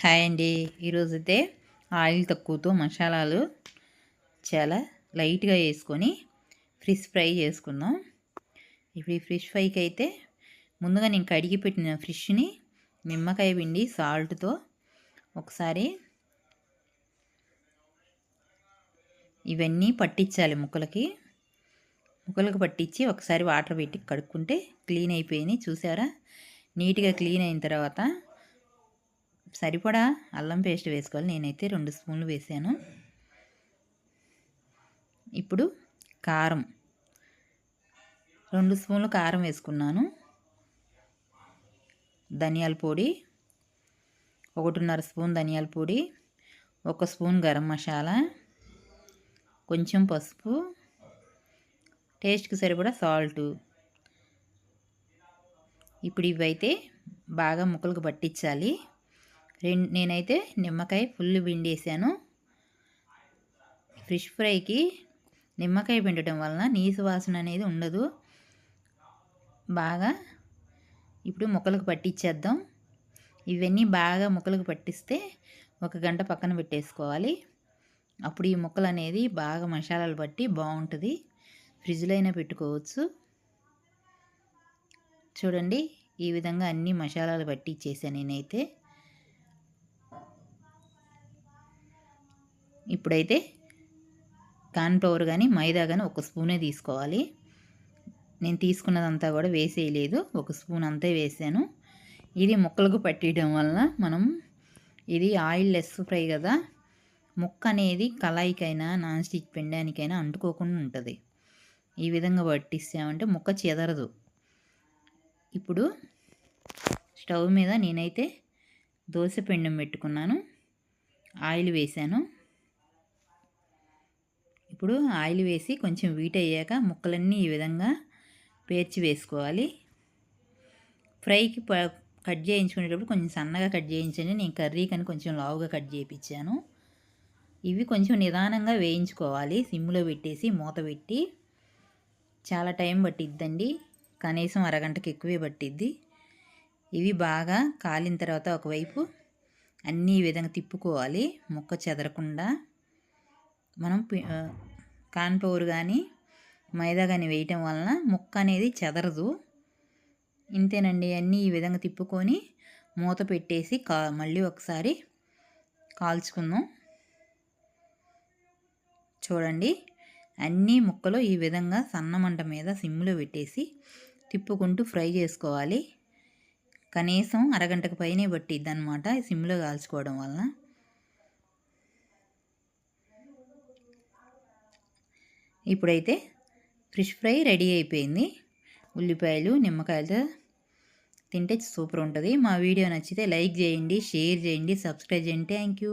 Hi అండి. ఈరోజైతే oil తక్కువతో మసాలాలు చాలా లైట్గా వేసుకొని ఫిష్ ఫ్రై చేసుకుందాం. ఇప్పుడు ఈ ఫిష్ ఫ్రైకి అయితే ముందుగా నేను కడిగి పెట్టిన ఫిష్ని నిమ్మకాయ పిండి సాల్ట్తో ఒకసారి ఇవన్నీ పట్టించాలి ముక్కలకి. ముక్కలకు పట్టించి ఒకసారి వాటర్ పెట్టి కడుక్కుంటే క్లీన్ అయిపోయినాయి. చూసారా? నీట్గా క్లీన్ అయిన తర్వాత సరిపడా అల్లం పేస్ట్ వేసుకోవాలి. నేనైతే రెండు స్పూన్లు వేసాను. ఇప్పుడు కారం. రెండు స్పూన్లు కారం వేసుకున్నాను. ధనియాల పొడి ఒకటిన్నర స్పూన్ ధనియాల పొడి ఒక స్పూన్ గరం మసాలా కొంచెం పసుపు టేస్ట్కి సరిపడా సాల్టు. ఇప్పుడు ఇవైతే బాగా ముక్కలకు పట్టించాలి. రెండు నేనైతే నిమ్మకాయ ఫుల్ పిండేసాను. ఫిష్ ఫ్రైకి నిమ్మకాయ పిండటం వలన నీసు వాసన అనేది ఉండదు. బాగా ఇప్పుడు ముక్కలకు పట్టించేద్దాం ఇవన్నీ బాగా ముక్కలకు పట్టిస్తే ఒక గంట పక్కన పెట్టేసుకోవాలి. అప్పుడు ఈ ముక్కలు అనేది బాగా మసాలాలు పట్టి బాగుంటుంది. ఫ్రిడ్జ్లో అయినా పెట్టుకోవచ్చు. చూడండి ఈ విధంగా అన్ని మసాలాలు పట్టించేసాను నేనైతే. ఇప్పుడైతే కాన్ఫ్లవర్ కానీ మైదా కానీ ఒక స్పూనే తీసుకోవాలి. నేను తీసుకున్నదంతా కూడా వేసేయలేదు. ఒక స్పూన్ అంతే వేసాను. ఇది ముక్కలకు పట్టేయడం వలన మనం ఇది ఆయిల్ లెస్ ఫ్రై కదా ముక్క అనేది కళాయికైనా నాన్ స్టిక్ పెండానికైనా అంటుకోకుండా ఉంటుంది. ఈ విధంగా పట్టిస్తామంటే ముక్క చెదరదు. ఇప్పుడు స్టవ్ మీద నేనైతే దోశ పెండం పెట్టుకున్నాను. ఆయిల్ వేసాను. ఇప్పుడు ఆయిల్ వేసి కొంచెం వీట్ అయ్యాక ముక్కలన్నీ ఈ విధంగా పేర్చి వేసుకోవాలి. ఫ్రైకి కట్ చేయించుకునేటప్పుడు కొంచెం సన్నగా కట్ చేయించండి. నేను కర్రీ కానీ కొంచెం లావుగా కట్ చేయించాను ఇవి కొంచెం నిదానంగా వేయించుకోవాలి. సిమ్లో పెట్టేసి మూత పెట్టి చాలా టైం పట్టిద్దండి. కనీసం అరగంటకి ఎక్కువే పట్టిద్ది. ఇవి బాగా కాలిన తర్వాత ఒకవైపు అన్నీ విధంగా తిప్పుకోవాలి. ముక్క చెదరకుండా. మనం కాన్ఫ్లవర్ కానీ మైదా కానీ వేయటం వలన ముక్క అనేది చెదరదు. ఇంతేనండి అన్నీ ఈ విధంగా తిప్పుకొని మూత పెట్టేసి కా మళ్ళీ ఒకసారి కాల్చుకుందాం. చూడండి అన్నీ ముక్కలు ఈ విధంగా సన్నమంట మీద సిమ్లో పెట్టేసి తిప్పుకుంటూ ఫ్రై చేసుకోవాలి. కనీసం అరగంటకు పైనే పట్టిద్ది అనమాట సిమ్లో కాల్చుకోవడం వలన. ఇప్పుడైతే ఫిష్ ఫ్రై రెడీ అయిపోయింది. ఉల్లిపాయలు నిమ్మకాయలతో తింటే సూపర్ ఉంటుంది. మా వీడియో నచ్చితే లైక్ చేయండి షేర్ చేయండి సబ్స్క్రైబ్ చేయండి. Thank you.